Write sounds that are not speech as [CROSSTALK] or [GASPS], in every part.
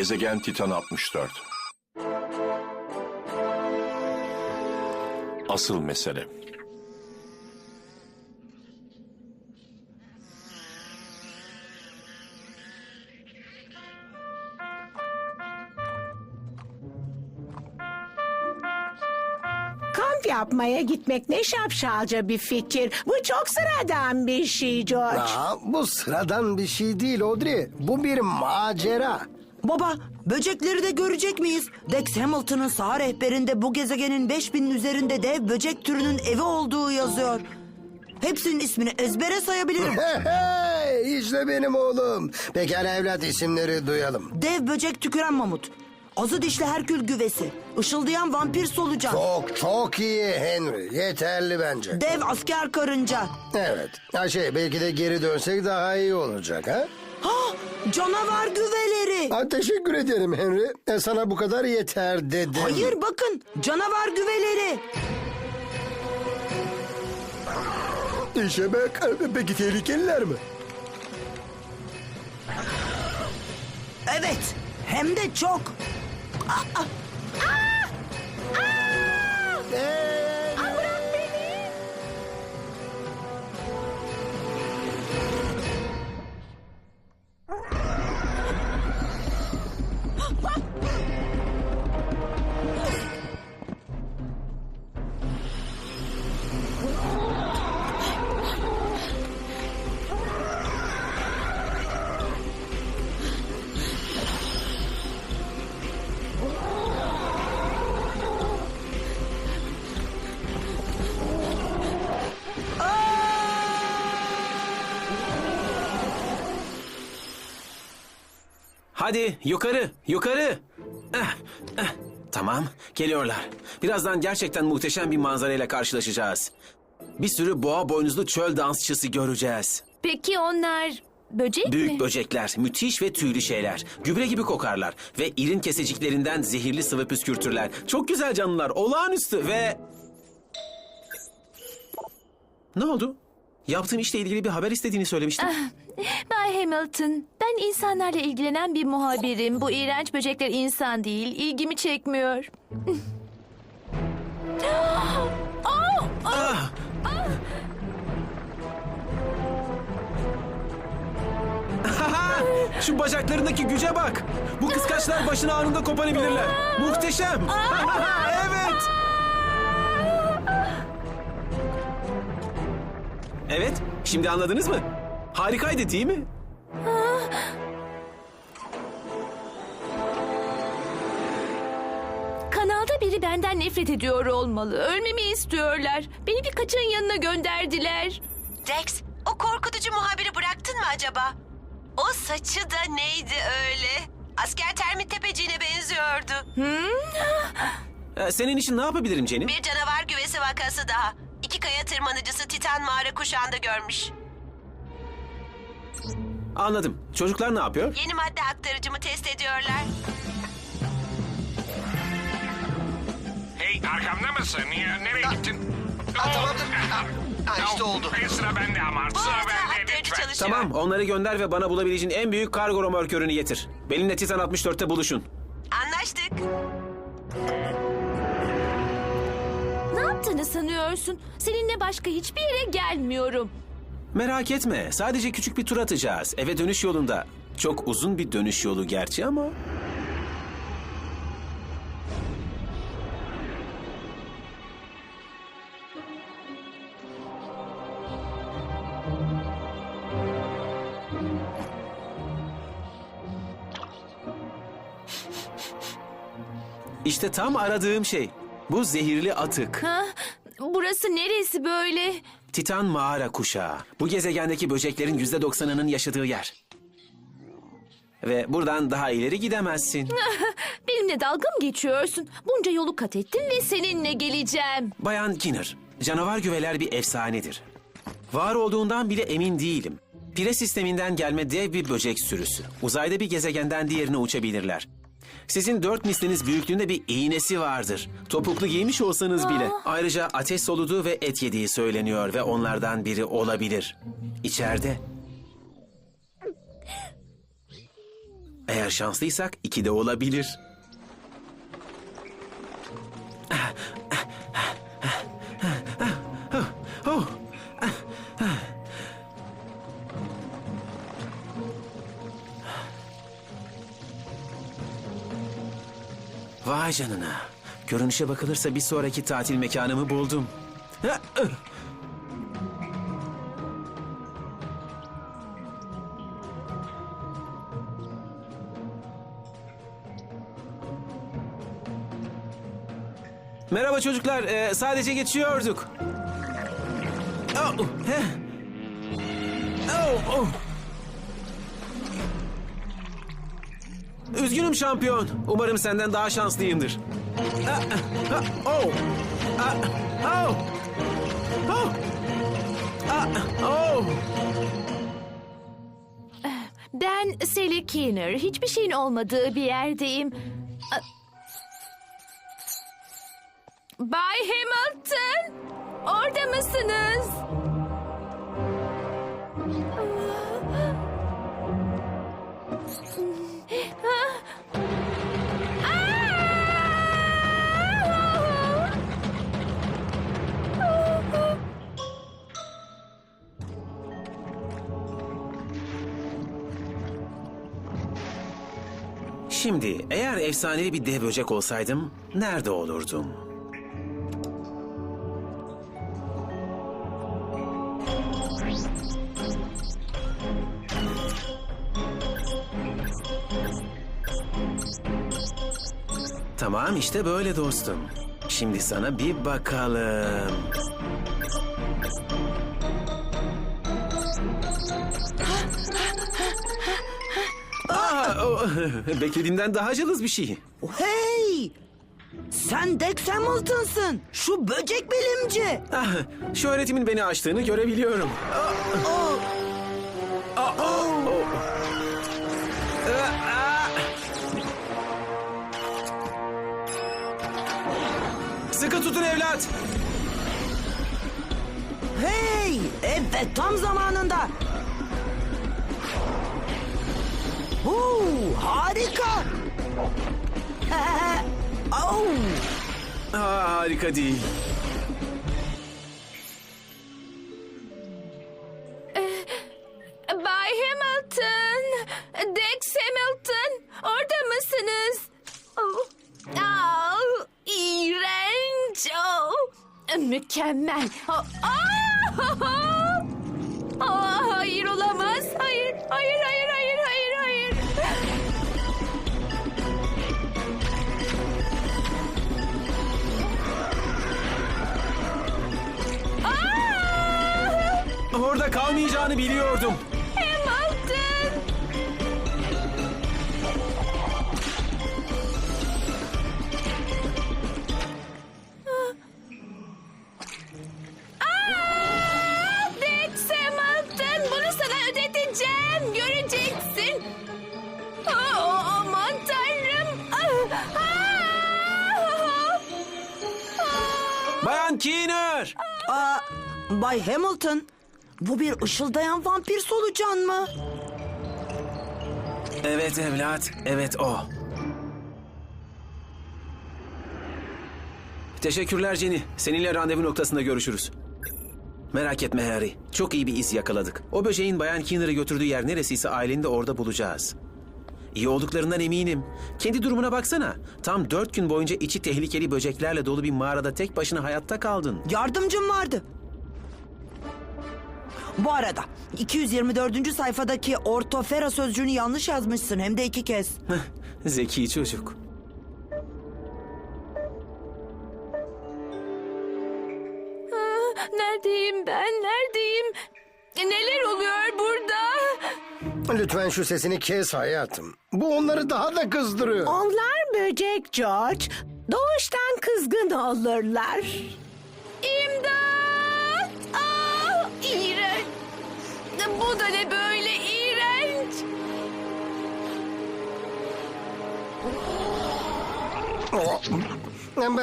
Gezegen Titan 64. Asıl mesele. Kamp yapmaya gitmek ne şapşalca bir fikir. Bu çok sıradan bir şey George. Aa, bu sıradan bir şey değil Audrey. Bu bir macera. Baba, böcekleri de görecek miyiz? Dex Hamilton'ın saha rehberinde bu gezegenin 5000'in üzerinde dev böcek türünün evi olduğu yazıyor. Hepsinin ismini ezbere sayabilirim. [LAUGHS] İşte benim oğlum. Pekala evlat isimleri duyalım. Dev böcek tüküren mamut. Azı dişli Herkül güvesi. Işıldayan vampir solucan. Çok çok iyi Henry. Yeterli bence. Dev asker karınca. Evet. Ha şey belki de geri dönsek daha iyi olacak ha? Ha, canavar güveleri. ha teşekkür ederim Henry. E, sana bu kadar yeter dedim. Hayır bakın, canavar güveleri. İşe bak. Peki tehlikeliler mi? Evet, hem de çok. Ee, Hadi yukarı, yukarı. Eh, eh. Tamam, geliyorlar. Birazdan gerçekten muhteşem bir manzarayla karşılaşacağız. Bir sürü boğa boynuzlu çöl dansçısı göreceğiz. Peki onlar böcek Büyük mi? böcekler, müthiş ve tüylü şeyler. Gübre gibi kokarlar ve irin keseciklerinden zehirli sıvı püskürtürler. Çok güzel canlılar, olağanüstü ve... Ne oldu? Yaptığın işle ilgili bir haber istediğini söylemiştin. Bay Hamilton, ben insanlarla ilgilenen bir muhabirim. Bu iğrenç böcekler insan değil, ilgimi çekmiyor. [GASPS] Ah! Şu bacaklarındaki güce bak. Bu kıskaçlar başını anında koparabilirler. Muhteşem. evet. Evet, şimdi anladınız mı? Harikaydı değil mi? Kanalda biri benden nefret ediyor olmalı. Ölmemi istiyorlar. Beni birkaçın yanına gönderdiler. Dex, o korkutucu muhabiri bıraktın mı acaba? O saçı da neydi öyle? Asker termit tepeciğine benziyordu. Ee, senin için ne yapabilirim Jenny? Bir canavar güvesi vakası daha. İki kaya tırmanıcısı Titan mağara kuşağında görmüş. Anladım. Çocuklar ne yapıyor? Yeni madde aktarıcımı test ediyorlar. Hey arkamda mısın? Ya, nereye gittin? ha, tamamdır. Ha, Ha, işte oldu. Sıra bende ama. Bu Sıra arada bende aktarıcı lütfen. çalışıyor. Tamam, onları gönder ve bana bulabileceğin en büyük kargo römorkörünü getir. Benimle Titan 64'te buluşun. Anlaştık. Ne yaptığını sanıyorsun? Seninle başka hiçbir yere gelmiyorum. Merak etme. Sadece küçük bir tur atacağız. Eve dönüş yolunda. Çok uzun bir dönüş yolu gerçi ama... İşte tam aradığım şey. Bu zehirli atık. Ha? Burası neresi böyle? Titan mağara kuşağı. Bu gezegendeki böceklerin yüzde doksanının yaşadığı yer. Ve buradan daha ileri gidemezsin. [LAUGHS] Benimle dalga mı geçiyorsun? Bunca yolu kat ettim ve seninle geleceğim. Bayan Kinner, canavar güveler bir efsanedir. Var olduğundan bile emin değilim. Pire sisteminden gelme dev bir böcek sürüsü. Uzayda bir gezegenden diğerine uçabilirler. Sizin dört misliniz büyüklüğünde bir iğnesi vardır. Topuklu giymiş olsanız bile. Ayrıca ateş soluduğu ve et yediği söyleniyor ve onlardan biri olabilir. İçeride. Eğer şanslıysak iki de olabilir. Canına. Görünüşe bakılırsa bir sonraki tatil mekanımı buldum. Merhaba çocuklar. Ee, sadece geçiyorduk. Oh. Oh, oh. Üzgünüm şampiyon. Umarım senden daha şanslıyımdır. Ah, Oh. Oh. Oh. Oh. Ben Sally Keener. Hiçbir şeyin olmadığı bir yerdeyim. Bay Hamilton! Orada mısınız? Şimdi eğer efsanevi bir dev böcek olsaydım nerede olurdum? Tamam işte böyle dostum. Şimdi sana bir bakalım. [LAUGHS] beklediğimden daha cılız bir şey. Hey! Sen Dex Hamilton'sın. Şu böcek bilimci. Ah, şu öğretimin beni aştığını görebiliyorum. Oh, ah, oh, oh. Ah, ah. Sıkı tutun evlat. hey! Evet tam zamanında. Oo, harika. [LAUGHS] oh. Aa, harika değil. Orada kalmayacağını biliyordum. Bu bir ışıldayan vampir solucan mı? Evet evlat, evet o. Teşekkürler Jenny. Seninle randevu noktasında görüşürüz. Merak etme Harry. Çok iyi bir iz yakaladık. O böceğin Bayan Keener'ı götürdüğü yer neresiyse aileni de orada bulacağız. İyi olduklarından eminim. Kendi durumuna baksana. Tam dört gün boyunca içi tehlikeli böceklerle dolu bir mağarada tek başına hayatta kaldın. Yardımcım vardı. Bu arada 224. sayfadaki ortofera sözcüğünü yanlış yazmışsın hem de iki kez. Zeki çocuk. Ah, Neredeyim ben? Neredeyim? Neler oluyor burada? Lütfen şu sesini kes hayatım. Bu onları daha da kızdırıyor. Onlar böcek George. Doğuştan kızgın olurlar. Bu da ne böyle iğrenç?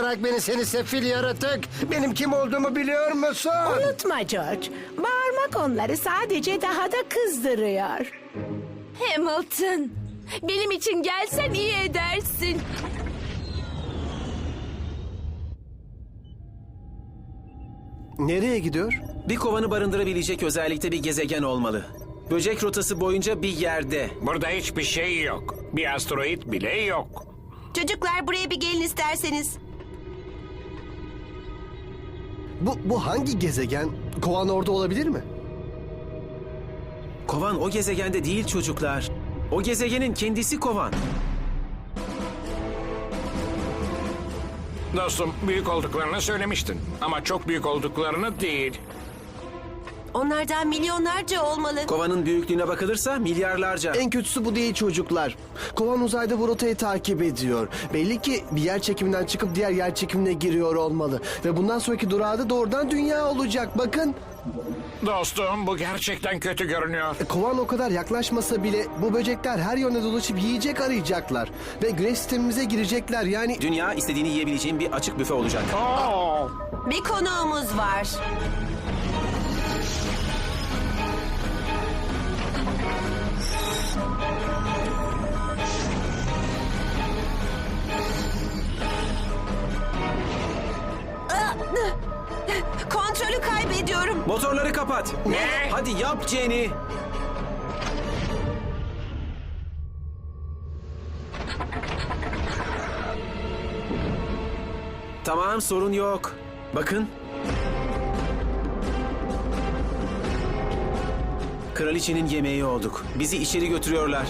Bırak beni seni sefil yaratık. Benim kim olduğumu biliyor musun? Unutma George. Bağırmak onları sadece daha da kızdırıyor. Hamilton, Benim için gelsen iyi edersin. Nereye gidiyor? Bir kovanı barındırabilecek özellikte bir gezegen olmalı. Böcek rotası boyunca bir yerde. Burada hiçbir şey yok. Bir asteroid bile yok. Çocuklar buraya bir gelin isterseniz. Bu, bu hangi gezegen? Kovan orada olabilir mi? Kovan o gezegende değil çocuklar. O gezegenin kendisi kovan. Dostum büyük olduklarını söylemiştin. Ama çok büyük olduklarını değil. Onlardan milyonlarca olmalı. Kovanın büyüklüğüne bakılırsa milyarlarca. En kötüsü bu değil çocuklar. Kovan uzayda bu rotayı takip ediyor. Belli ki bir yer çekiminden çıkıp diğer yer çekimine giriyor olmalı. Ve bundan sonraki durağı da doğrudan dünya olacak. Bakın Dostum bu gerçekten kötü görünüyor. kovan o kadar yaklaşmasa bile bu böcekler her yöne dolaşıp yiyecek arayacaklar. Ve güneş sistemimize girecekler. Yani Dünya istediğini yiyebileceğin bir açık büfe olacak. Oo. Bir konuğumuz var. Motorları kapat. Ne? Hadi yap Jenny. Tamam sorun yok. Bakın. Kraliçenin yemeği olduk. Bizi içeri götürüyorlar.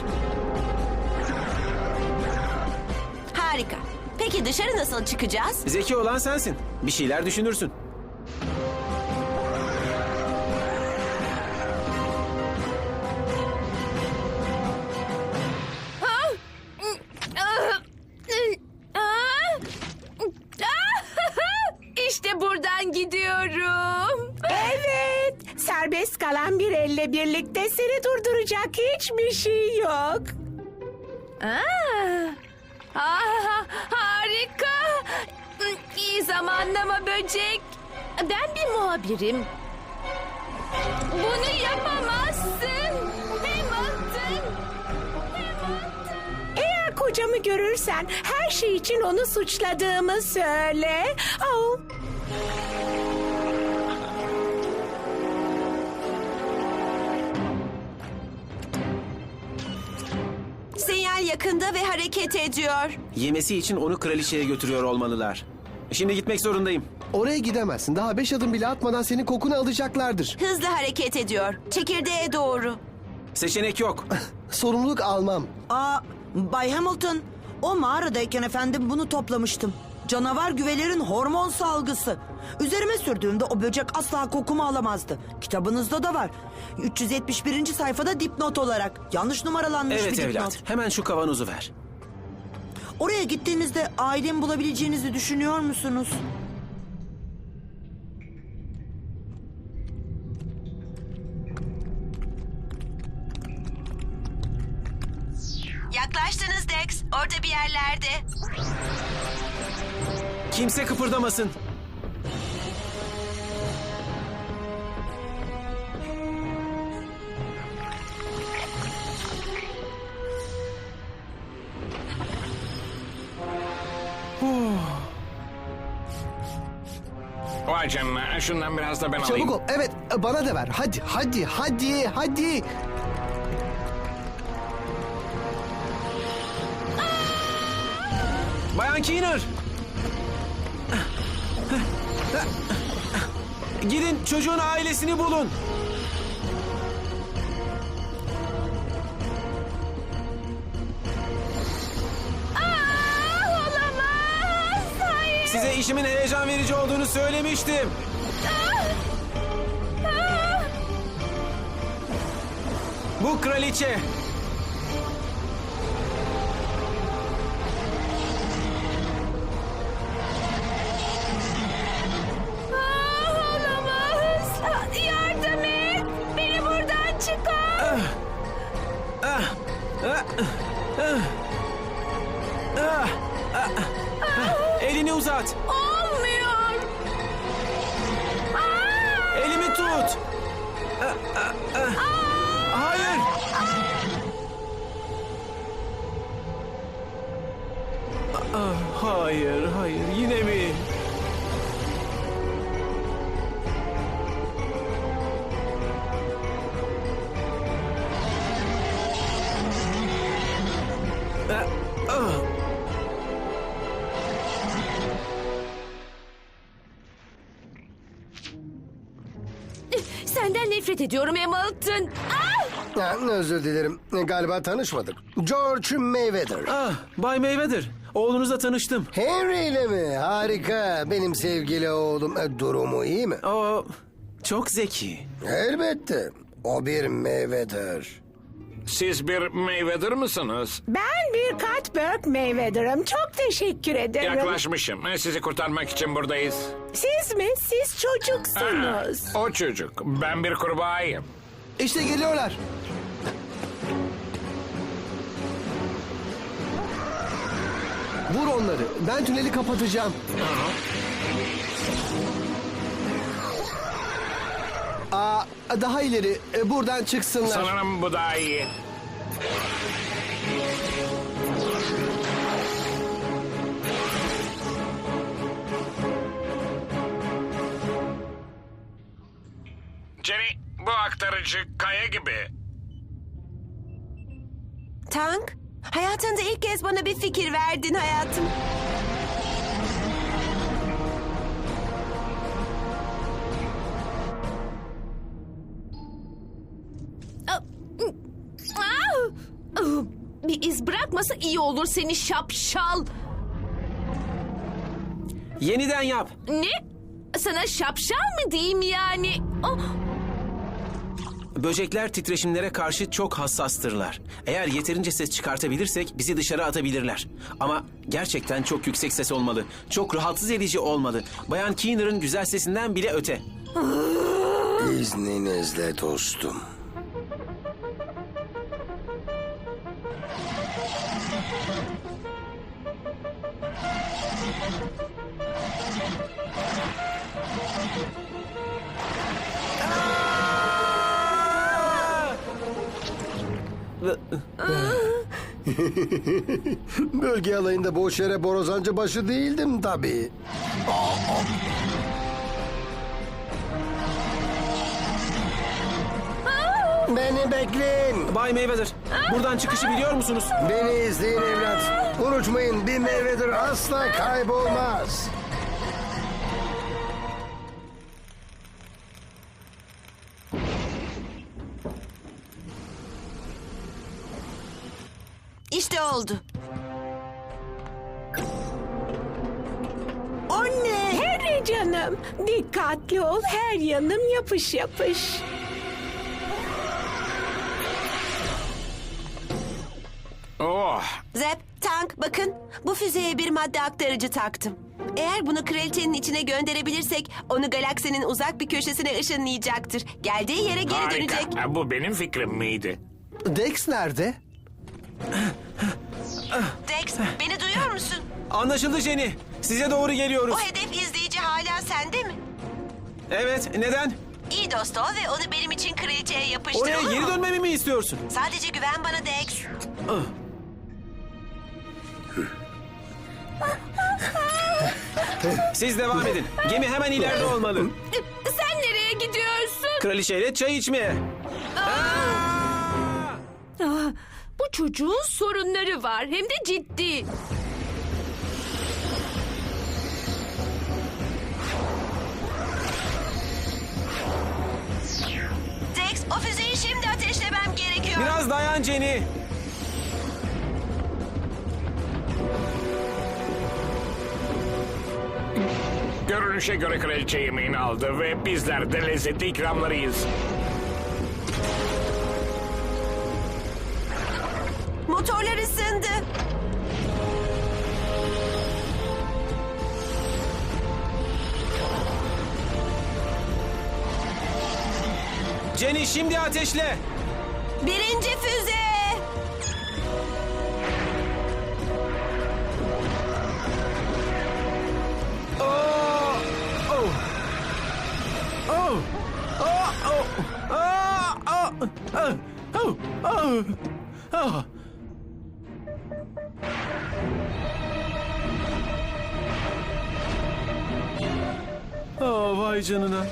Harika. Peki dışarı nasıl çıkacağız? Zeki olan sensin. Bir şeyler düşünürsün. Muhabirim. Bunu yapamazsın. Hamilton. Eğer kocamı görürsen her şey için onu suçladığımı söyle. Oh. Sinyal yakında ve hareket ediyor. Yemesi için onu kraliçeye götürüyor olmalılar. Şimdi gitmek zorundayım. Oraya gidemezsin. Daha beş adım bile atmadan senin kokunu alacaklardır. Hızlı hareket ediyor. Çekirdeğe doğru. Seçenek yok. [LAUGHS] Sorumluluk almam. Aa, Bay Hamilton, o mağaradayken efendim bunu toplamıştım. Canavar güvelerin hormon salgısı. Üzerime sürdüğümde o böcek asla kokumu alamazdı. Kitabınızda da var. 371. sayfada dipnot olarak. Yanlış numaralanmış Evet bir dipnot. evlat. Hemen şu kavanozu ver. Oraya gittiğinizde ailemi bulabileceğinizi düşünüyor musunuz? Dex. Orada bir yerlerde. Kimse kıpırdamasın. Vay canına şundan biraz da ben alayım. Çabuk ol. Evet bana da ver. Hadi hadi hadi hadi. Bayan Keener. Gidin çocuğun ailesini bulun. Aa, olamaz. Hayır. Size işimin heyecan verici olduğunu söylemiştim. Bu kraliçe. Elini uzat. Olmuyor. Elimi tut. Hayır. Hayır, hayır. Yine mi nefret ediyorum Hamilton. Ah! Ha, özür dilerim. Galiba tanışmadık. George Mayweather. Ah, Bay Mayweather. Oğlunuzla tanıştım. Henry ile mi? Harika. Benim sevgili oğlum. E, Durumu iyi mi? O çok zeki. Elbette. O bir Mayweather. Siz bir Mayweather mısınız? Ben bir Cuthbert Mayweather'ım. Çok teşekkür ederim. Yaklaşmışım. Sizi kurtarmak için buradayız. Siz mi? Siz çocuksunuz. O çocuk. Ben bir kurbağayım. İşte geliyorlar. Vur onları. Ben tüneli kapatacağım. Aa, daha ileri. E, Buradan çıksınlar. Sanırım bu daha iyi. Jenny, bu aktarıcı kaya gibi. Tank, hayatında ilk kez bana bir fikir verdin hayatım. Olur seni şapşal. Yeniden yap. Ne? Sana şapşal mı diyeyim yani? Oh, Böcekler titreşimlere karşı çok hassastırlar. Eğer yeterince ses çıkartabilirsek bizi dışarı atabilirler. Ama gerçekten çok yüksek ses olmalı. Çok rahatsız edici olmalı. Bayan Keener'ın güzel sesinden bile öte. İzninizle dostum. Alayında boş yere borazancı başı değildim tabii. Beni bekleyin. Bay Mayweather, buradan çıkışı biliyor musunuz? Beni izleyin evlat. Unutmayın bir meyvedir asla kaybolmaz. İşte oldu. Canım. Dikkatli ol. Her yanım yapış yapış. Oh, Zep, Tank bakın bu füzeye bir madde aktarıcı taktım. Eğer bunu kraliçenin içine gönderebilirsek onu galaksinin uzak bir köşesine ışınlayacaktır. Geldiği yere geri harika. dönecek. Ha, Bu benim fikrim miydi? Dex nerede? Dex, beni duyuyor musun? Anlaşıldı Jenny. Size doğru geliyoruz. O hedef Evet, neden? İyi dost ol ve onu benim için kraliçeye yapıştır Oraya olur geri mu? dönmemi mi istiyorsun? Sadece güven bana Dex. Siz devam edin. Gemi hemen ileride olmalı. sen nereye gidiyorsun? Kraliçeyle çay içmeye. Ah, bu çocuğun sorunları var hem de ciddi. O füzeyi şimdi ateşlemem gerekiyor. Biraz dayan Jenny. Görünüşe göre kraliçe yemeğini aldı ve bizler de lezzetli ikramlarıyız. Motorlar ısındı. şimdi ateşle. Birinci füze. Oh, vay canına.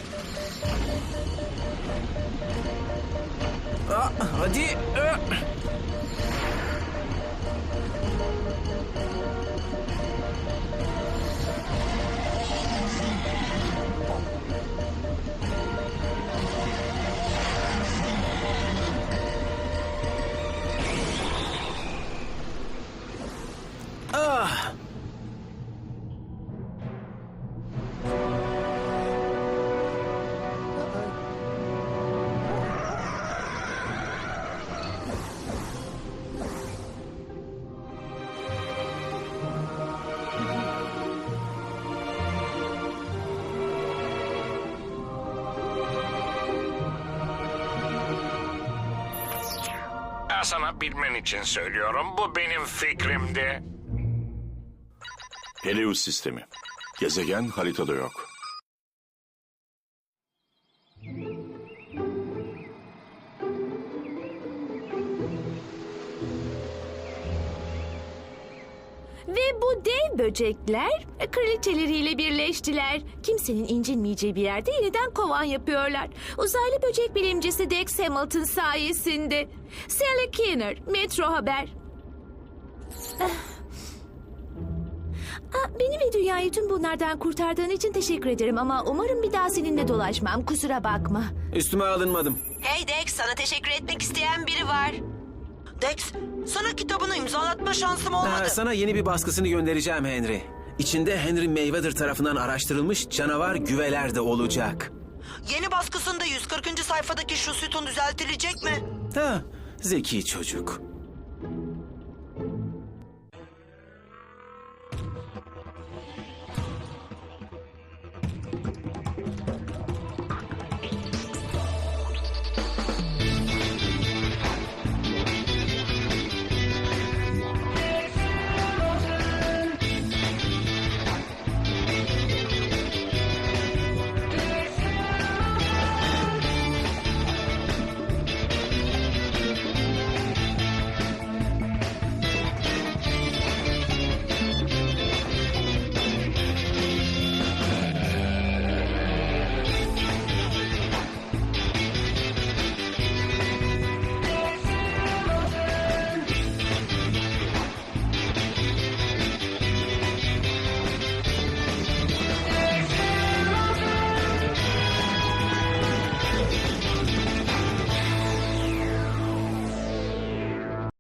Hadi. Sana bilmen için söylüyorum. Bu benim fikrimdi. Helios sistemi. Gezegen haritada yok. Böcekler kraliçeleriyle birleştiler. Kimsenin incinmeyeceği bir yerde yeniden kovan yapıyorlar. Uzaylı böcek bilimcisi Dex Hamilton sayesinde. Sally Keener, Metro Haber. Ah. Ah, Beni ve dünyayı tüm bunlardan kurtardığın için teşekkür ederim ama umarım bir daha seninle dolaşmam. Kusura bakma. Üstüme alınmadım. Hey Dex sana teşekkür etmek isteyen biri var. Dex, sana kitabını imzalatma şansım olmadı. Ha, sana yeni bir baskısını göndereceğim Henry. İçinde Henry Mayweather tarafından araştırılmış canavar güveler de olacak. Yeni baskısında 140. sayfadaki şu sütun düzeltilecek mi? Ha, zeki çocuk.